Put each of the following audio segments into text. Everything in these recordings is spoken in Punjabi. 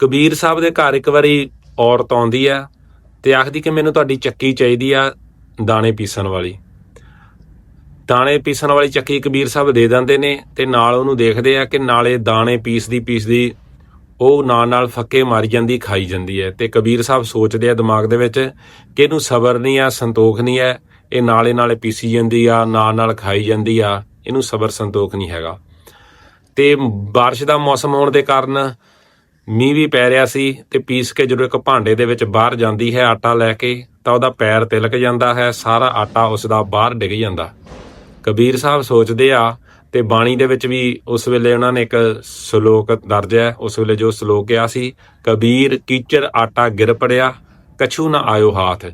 ਕਬੀਰ ਸਾਹਿਬ ਦੇ ਘਰ ਇੱਕ ਵਾਰੀ ਔਰਤ ਆਉਂਦੀ ਆ ਤੇ ਆਖਦੀ ਕਿ ਮੈਨੂੰ ਤੁਹਾਡੀ ਚੱਕੀ ਚਾਹੀਦੀ ਆ ਦਾਣੇ ਪੀਸਣ ਵਾਲੀ ਦਾਣੇ ਪੀਸਣ ਵਾਲੀ ਚੱਕੀ ਕਬੀਰ ਸਾਹਿਬ ਦੇ ਦਿੰਦੇ ਨੇ ਤੇ ਨਾਲ ਉਹਨੂੰ ਦੇਖਦੇ ਆ ਕਿ ਨਾਲੇ ਦਾਣੇ ਪੀਸਦੀ ਪੀਸਦੀ ਉਹ ਨਾਲ ਨਾਲ ਫੱਕੇ ਮਾਰੀ ਜਾਂਦੀ ਖਾਈ ਜਾਂਦੀ ਹੈ ਤੇ ਕਬੀਰ ਸਾਹਿਬ ਸੋਚਦੇ ਆ ਦਿਮਾਗ ਦੇ ਵਿੱਚ ਕਿ ਇਹਨੂੰ ਸਬਰ ਨਹੀਂ ਆ ਸੰਤੋਖ ਨਹੀਂ ਹੈ ਇਹ ਨਾਲੇ ਨਾਲੇ ਪੀਸੀ ਜਾਂਦੀ ਆ ਨਾਲ ਨਾਲ ਖਾਈ ਜਾਂਦੀ ਆ ਇਹਨੂੰ ਸਬਰ ਸੰਤੋਖ ਨਹੀਂ ਹੈਗਾ ਤੇ بارش ਦਾ ਮੌਸਮ ਹੋਣ ਦੇ ਕਾਰਨ ਮੀਂਹ ਵੀ ਪੈ ਰਿਹਾ ਸੀ ਤੇ ਪੀਸ ਕੇ ਜਦੋਂ ਇੱਕ ਭਾਂਡੇ ਦੇ ਵਿੱਚ ਬਾਹਰ ਜਾਂਦੀ ਹੈ ਆਟਾ ਲੈ ਕੇ, ਤਾਂ ਉਹਦਾ ਪੈਰ ਤਿਲਕ ਜਾਂਦਾ ਹੈ, ਸਾਰਾ ਆਟਾ ਉਸ ਦਾ ਬਾਹਰ ਡਿੱਗ ਜਾਂਦਾ। ਕਬੀਰ ਸਾਹਿਬ ਸੋਚਦੇ ਆ ਤੇ ਬਾਣੀ ਦੇ ਵਿੱਚ ਵੀ ਉਸ ਵੇਲੇ ਉਹਨਾਂ ਨੇ ਇੱਕ ਸ਼ਲੋਕ ਦਰਜ ਹੈ, ਉਸ ਵੇਲੇ ਜੋ ਸ਼ਲੋਕ ਕਿਹਾ ਸੀ, ਕਬੀਰ ਕੀਚਰ ਆਟਾ ਗਿਰ ਪੜਿਆ, ਕਛੂ ਨਾ ਆਇਓ ਹਾਥ।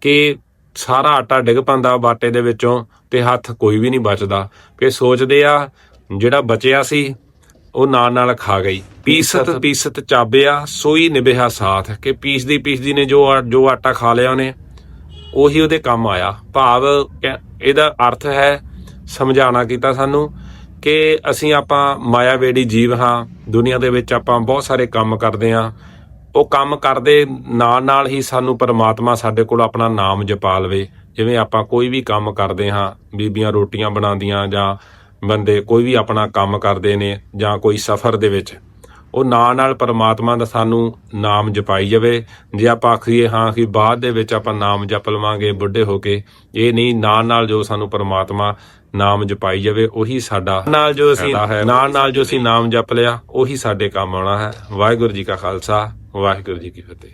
ਕਿ ਸਾਰਾ ਆਟਾ ਡਿੱਗ ਪੈਂਦਾ ਬਾਟੇ ਦੇ ਵਿੱਚੋਂ ਤੇ ਹੱਥ ਕੋਈ ਵੀ ਨਹੀਂ ਬਚਦਾ। ਕਿ ਸੋਚਦੇ ਆ ਜਿਹੜਾ ਬਚਿਆ ਸੀ, ਉਹ ਨਾਲ ਨਾਲ ਖਾ ਗਈ। ਪੀਸਤ ਪੀਸਤ ਚਾਬਿਆ ਸੋਈ ਨਿਭਿਆ ਸਾਥ ਕਿ ਪੀਸਦੀ ਪੀਸਦੀ ਨੇ ਜੋ ਜੋ ਆਟਾ ਖਾ ਲਿਆ ਉਹਨੇ ਉਹੀ ਉਹਦੇ ਕੰਮ ਆਇਆ। ਭਾਵ ਇਹਦਾ ਅਰਥ ਹੈ ਸਮਝਾਉਣਾ ਕੀਤਾ ਸਾਨੂੰ ਕਿ ਅਸੀਂ ਆਪਾਂ ਮਾਇਆਵੇੜੀ ਜੀਵ ਹਾਂ ਦੁਨੀਆ ਦੇ ਵਿੱਚ ਆਪਾਂ ਬਹੁਤ ਸਾਰੇ ਕੰਮ ਕਰਦੇ ਹਾਂ। ਉਹ ਕੰਮ ਕਰਦੇ ਨਾਲ ਨਾਲ ਹੀ ਸਾਨੂੰ ਪਰਮਾਤਮਾ ਸਾਡੇ ਕੋਲ ਆਪਣਾ ਨਾਮ ਜਪਾ ਲਵੇ। ਜਿਵੇਂ ਆਪਾਂ ਕੋਈ ਵੀ ਕੰਮ ਕਰਦੇ ਹਾਂ ਬੀਬੀਆਂ ਰੋਟੀਆਂ ਬਣਾਉਂਦੀਆਂ ਜਾਂ ਬੰਦੇ ਕੋਈ ਵੀ ਆਪਣਾ ਕੰਮ ਕਰਦੇ ਨੇ ਜਾਂ ਕੋਈ ਸਫ਼ਰ ਦੇ ਵਿੱਚ। ਉਹ ਨਾਲ ਨਾਲ ਪਰਮਾਤਮਾ ਦਾ ਸਾਨੂੰ ਨਾਮ ਜਪਾਈ ਜਾਵੇ। ਜੇ ਆਪਾਂ ਆਖੀਏ ਹਾਂ ਕਿ ਬਾਅਦ ਦੇ ਵਿੱਚ ਆਪਾਂ ਨਾਮ ਜਪ ਲਵਾਂਗੇ ਬੁੱਢੇ ਹੋ ਕੇ ਇਹ ਨਹੀਂ ਨਾਲ ਨਾਲ ਜੋ ਸਾਨੂੰ ਪਰਮਾਤਮਾ ਨਾਮ ਜਪਾਈ ਜਾਵੇ ਉਹੀ ਸਾਡਾ ਨਾਲ ਜੋ ਅਸੀਂ ਨਾਲ ਨਾਲ ਜੋ ਅਸੀਂ ਨਾਮ ਜਪ ਲਿਆ ਉਹੀ ਸਾਡੇ ਕੰਮ ਆਉਣਾ ਹੈ। ਵਾਹਿਗੁਰੂ ਜੀ ਕਾ ਖਾਲਸਾ ਵਾਹਿਗੁਰੂ ਜੀ ਕੀ ਫਤਿਹ।